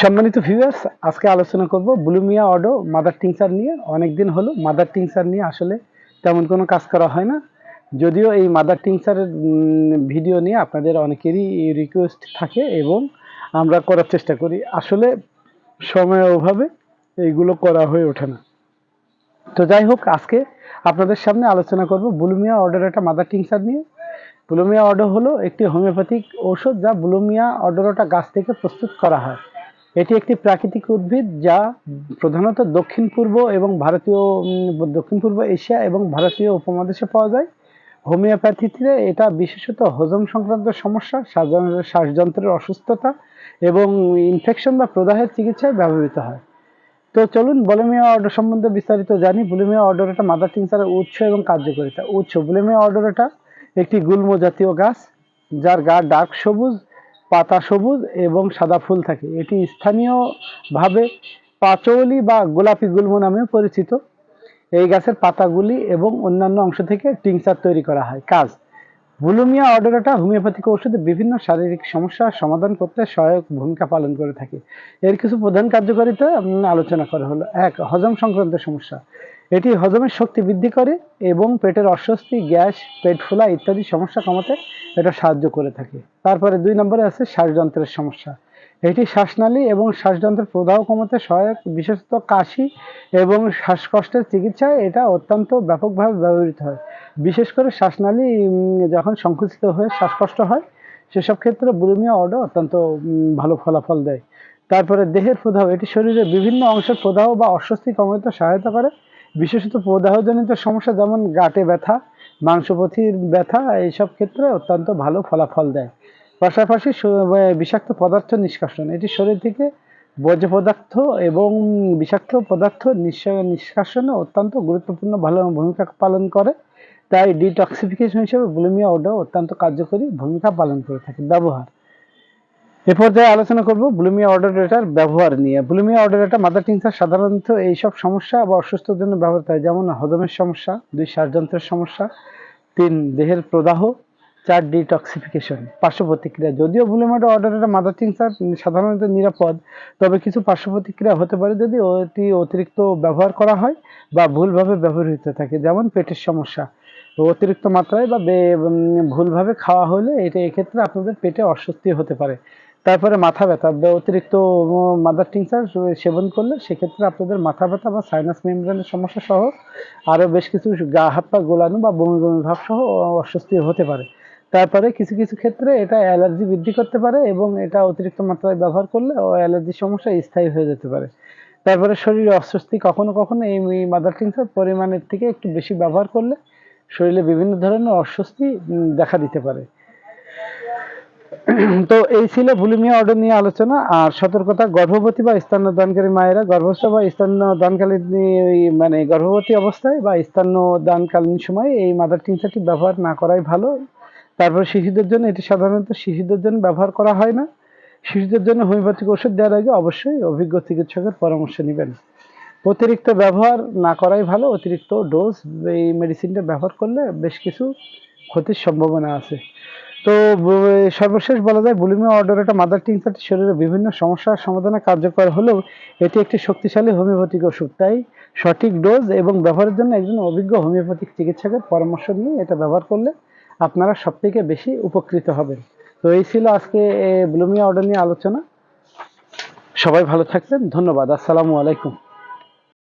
সম্মানিত ভিউয়ার্স আজকে আলোচনা করব ব্লুমিয়া অডো মাদার টিংসার নিয়ে। অনেক দিন হলো মাদার টিংসার নিয়ে আসলে তেমন কোনো কাজ করা হয় না। যদিও এই মাদার টিংসারের ভিডিও নিয়ে আপনাদের অনেকেরই রিকোয়েস্ট থাকে এবং আমরা করার চেষ্টা করি। আসলে সময় অভাবে এইগুলো করা হয়ে ওঠে না। তো যাই হোক, আজকে আপনাদের সামনে আলোচনা করব ব্লুমিয়া অর্ডার একটা মাদার টিংসার নিয়ে। ব্লুমিয়া অর্ডার হলো একটি হোমিওপ্যাথিক ঔষধ যা ব্লুমিয়া অর্ডারটা গাছ থেকে প্রস্তুত করা হয়। এটি একটি প্রাকৃতিক উদ্ভিদ যা প্রধানত দক্ষিণ পূর্ব এবং ভারতীয় দক্ষিণ পূর্ব এশিয়া এবং ভারতীয় উপমহাদেশে পাওয়া যায়। হোমিওপ্যাথিতে এটা বিশেষত হজম সংক্রান্ত সমস্যা শ্বাসযন্ত্রের- অসুস্থতা এবং ইনফেকশন বা প্রদাহের চিকিৎসায় ব্যবহৃত হয়। তো চলুন বুলিমিয়া অর্ডার সম্বন্ধে বিস্তারিত জানি। বুলিমিয়া অর্ডার এটা মাদার টিংসারের উৎস এবং কার্যকারিতা। উৎস বুলিমিয়া অর্ডার এটা একটি গুল্ম জাতীয় গাছ, যার গা ডার্ক সবুজ পাতা সবুজ এবং সাদা ফুল থাকে। এটি স্থানীয়ভাবে পাচৌলি বা গোলাপি গুল্ম নামেও পরিচিত। এই গাছের পাতাগুলি এবং অন্যান্য অংশ থেকে টিংচার তৈরি করা হয়। কাজ বুলুমিয়া অর্ডারটা হোমিওপ্যাথিক ঔষধে বিভিন্ন শারীরিক সমস্যার সমাধান করতে সহায়ক ভূমিকা পালন করে থাকে। এর কিছু প্রধান কার্যকারিতা আলোচনা করা হলো। এক, হজম সংক্রান্ত সমস্যা। এটি হজমের শক্তি বৃদ্ধি করে এবং পেটের অস্বস্তি, গ্যাস, পেট ফোলা ইত্যাদি সমস্যা কমাতে এটা সাহায্য করে থাকে। তারপরে দুই নম্বরে আছে শ্বাসযন্ত্রের সমস্যা। এটি শ্বাসনালী এবং শ্বাসযন্ত্রের প্রদাহ কমাতে সহায়ক, বিশেষত কাশি এবং শ্বাসকষ্টের চিকিৎসায় এটা অত্যন্ত ব্যাপকভাবে ব্যবহৃত হয়। বিশেষ করে শ্বাসনালী যখন সংকুচিত হয়ে শ্বাসকষ্ট হয়, সেসব ক্ষেত্রে বুলিমিয়া অর্ডার অত্যন্ত ভালো ফলাফল দেয়। তারপরে দেহের প্রদাহ, এটি শরীরের বিভিন্ন অংশের প্রদাহ বা অস্বস্তি কমাতে সহায়তা করে। বিশেষত প্রদাহজনিত সমস্যা যেমন গাঁটে ব্যথা, মাংসপথির ব্যথা, এইসব ক্ষেত্রে অত্যন্ত ভালো ফলাফল দেয়। পাশাপাশি বিষাক্ত পদার্থ নিষ্কাশন, এটি শরীর থেকে বর্জ্য পদার্থ এবং বিষাক্ত পদার্থ নিষ্কাশনে অত্যন্ত গুরুত্বপূর্ণ ভালো ভূমিকা পালন করে। তাই ডিটক্সিফিকেশন হিসেবে বুলিমিয়া ওডো অত্যন্ত কার্যকরী ভূমিকা পালন করে থাকে, ব্যবহার। এ পর্যায়ে আলোচনা করব বুলিমিয়া অর্ডারেটার ব্যবহার নিয়ে। বুলিমিয়া অর্ডারেটা মাদার টিংসার সাধারণত এইসব সমস্যা বা অসুস্থতার জন্য ব্যবহৃত হয়। যেমন হজমের সমস্যা, দুই শ্বাসযন্ত্রের সমস্যা, তিন দেহের প্রদাহ, চার ডিটক্সিফিকেশন, পার্শ্ব প্রতিক্রিয়া। যদিও বুলিমিয়া অর্ডারেটা মাদার টিংসার সাধারণত নিরাপদ, তবে কিছু পার্শ্ব প্রতিক্রিয়া হতে পারে যদি এটি অতিরিক্ত ব্যবহার করা হয় বা ভুলভাবে ব্যবহৃত থাকে। যেমন পেটের সমস্যা, অতিরিক্ত মাত্রায় বে- ভুলভাবে খাওয়া হলে এটা এক্ষেত্রে আপনাদের পেটে অস্বস্তি হতে পারে। তারপরে মাথা ব্যথা অতিরিক্ত মাদার টিংচার সেবন করলে সেক্ষেত্রে আপনাদের মাথা ব্যথা বা সাইনাস মেমব্রেনের সমস্যা সহ আরও বেশ কিছু গা, হাত পা গোলানো বা বমি বমি ভাব সহ অস্বস্তি হতে পারে। তারপরে কিছু কিছু ক্ষেত্রে এটা অ্যালার্জি বৃদ্ধি করতে পারে এবং এটা অতিরিক্ত মাত্রায় ব্যবহার করলে ও অ্যালার্জির সমস্যা স্থায়ী হয়ে যেতে পারে। তারপরে শরীরে অস্বস্তি কখনো কখনো এই মাদার টিংচার পরিমাণের থেকে একটু বেশি ব্যবহার করলে শরীরে বিভিন্ন ধরনের অস্বস্তি দেখা দিতে পারে। তো এই ছিল বুলিমিয়া অর্ডার নিয়ে আলোচনা, আর সতর্কতা, গর্ভবতী বা স্তন্যদানকারী মায়েরা, গর্ভস্থ বা স্তন্যদানকালীন এই মানে গর্ভবতী অবস্থায় বা স্তন্যদানকালীন সময় এই মাদার টিংচারটি ব্যবহার না করাই ভালো। তারপর শিশুদের জন্য এটি সাধারণত শিশুদের জন্য ব্যবহার করা হয় না। শিশুদের জন্য হোমিওপ্যাথিক ওষুধ দেওয়ার আগে অবশ্যই অভিজ্ঞ চিকিৎসকের পরামর্শ নেবেন। অতিরিক্ত ব্যবহার না করাই ভালো, অতিরিক্ত ডোজ এই মেডিসিনটা ব্যবহার করলে বেশ কিছু ক্ষতির সম্ভাবনা আছে। তো সর্বশেষ বলা যায় বুলিমিয়া অর্ডার একটা মাদার টিংচারটি শরীরের বিভিন্ন সমস্যার সমাধানে কার্যকর হলেও এটি একটি শক্তিশালী হোমিওপ্যাথিক ওষুধ। তাই সঠিক ডোজ এবং ব্যবহারের জন্য একজন অভিজ্ঞ হোমিওপ্যাথিক চিকিৎসকের পরামর্শ নিয়ে এটা ব্যবহার করলে আপনারা সবথেকে বেশি উপকৃত হবেন। তো এই ছিল আজকে বুলিমিয়া অর্ডার নিয়ে আলোচনা। সবাই ভালো থাকবেন। ধন্যবাদ। আসসালামু আলাইকুম।